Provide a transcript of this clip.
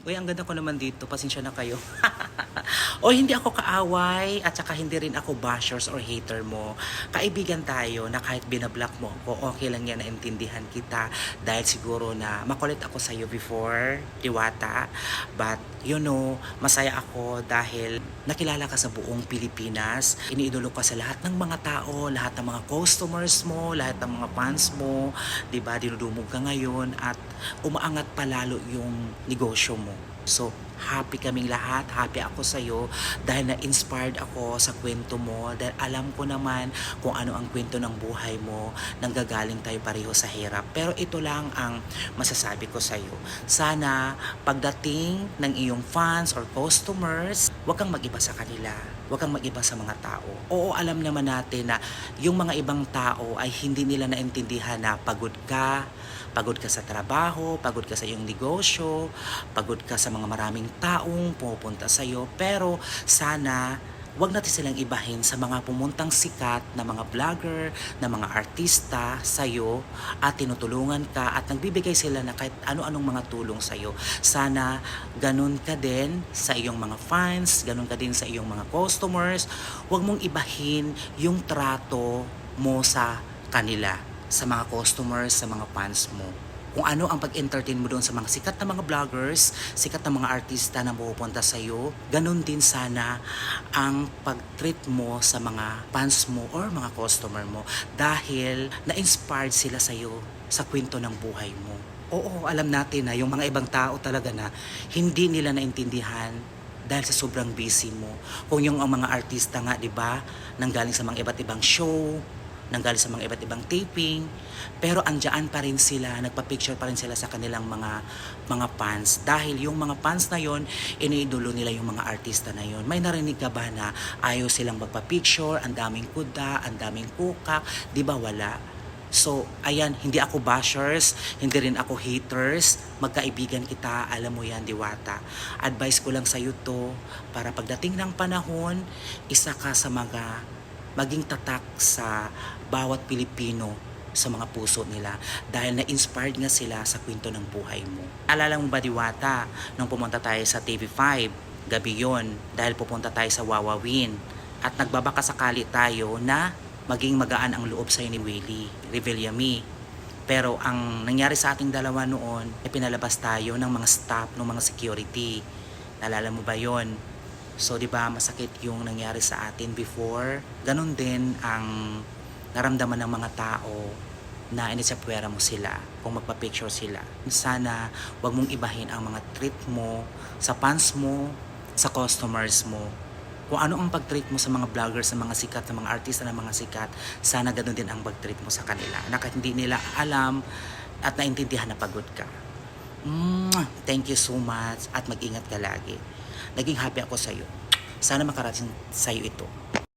Uy, ang ganda ko naman dito. Pasensya na kayo. o hindi ako kaaway at saka hindi rin ako bashers or hater mo. Kaibigan tayo na kahit binablock mo ako, okay lang yan naintindihan kita dahil siguro na makulit ako sa'yo before, Diwata. But, you know, masaya ako dahil nakilala ka sa buong Pilipinas. Iniidolo ka sa lahat ng mga tao, lahat ng mga customers mo, lahat ng mga fans mo. 'di ba Dinudumog ka ngayon at umaangat palalo yung negosyo mo. So, happy kaming lahat. Happy ako sa'yo dahil na-inspired ako sa kwento mo. Dahil alam ko naman kung ano ang kwento ng buhay mo. Nanggagaling tayo pareho sa hirap. Pero ito lang ang masasabi ko sa'yo. Sana pagdating ng iyong fans or customers, huwag kang mag-iba sa kanila. Huwag kang mag-iba sa mga tao. Oo, alam naman natin na yung mga ibang tao ay hindi nila naintindihan na pagod ka, pagod ka sa trabaho, pagod ka sa iyong negosyo, pagod ka sa mga maraming taong pumupunta sa iyo. Pero sana wag natin silang ibahin sa mga pumuntang sikat na mga vlogger, na mga artista sa iyo at tinutulungan ka at nagbibigay sila na kahit ano-anong mga tulong sa iyo. Sana ganun ka din sa iyong mga fans, ganun ka din sa iyong mga customers. Huwag mong ibahin yung trato mo sa kanila sa mga customers, sa mga fans mo. Kung ano ang pag-entertain mo doon sa mga sikat na mga vloggers, sikat na mga artista na pupunta sa iyo, ganun din sana ang pag-treat mo sa mga fans mo or mga customer mo dahil na-inspired sila sa iyo sa kwento ng buhay mo. Oo, alam natin na yung mga ibang tao talaga na hindi nila naintindihan dahil sa sobrang busy mo. Kung yung ang mga artista nga, 'di ba, nanggaling sa mga iba't ibang show, nanggaling sa mga iba't ibang taping, pero andyan pa rin sila, nagpa-picture pa rin sila sa kanilang mga mga fans. Dahil yung mga fans na yon, iniidolo nila yung mga artista na yon. May narinig ka ba na ayaw silang magpa-picture, ang daming kuda, ang daming kukak, di ba wala? So, ayan, hindi ako bashers, hindi rin ako haters. Magkaibigan kita, alam mo yan, Diwata. Advice ko lang sa'yo to, para pagdating ng panahon, isa ka sa mga maging tatak sa bawat Pilipino sa mga puso nila dahil na-inspired nga sila sa kwento ng buhay mo. Alala mo ba, Diwata, nung pumunta tayo sa TV5, gabi yon dahil pupunta tayo sa Wawawin at nagbabaka sakali tayo na maging magaan ang loob sa'yo ni Willie Revillame. Pero ang nangyari sa ating dalawa noon, ay pinalabas tayo ng mga staff, ng mga security. Nalala mo ba yon? So, di ba, masakit yung nangyari sa atin before. Ganon din ang naramdaman ng mga tao na inisapwera mo sila kung magpa-picture sila. Sana wag mong ibahin ang mga treat mo sa fans mo, sa customers mo. Kung ano ang pag-treat mo sa mga vloggers, sa mga sikat, sa mga artista na mga sikat, sana ganun din ang pag-treat mo sa kanila. Na hindi nila alam at naintindihan na pagod ka. Mwah! Thank you so much at mag-ingat ka lagi. Naging happy ako sa'yo. Sana makarating sa'yo ito.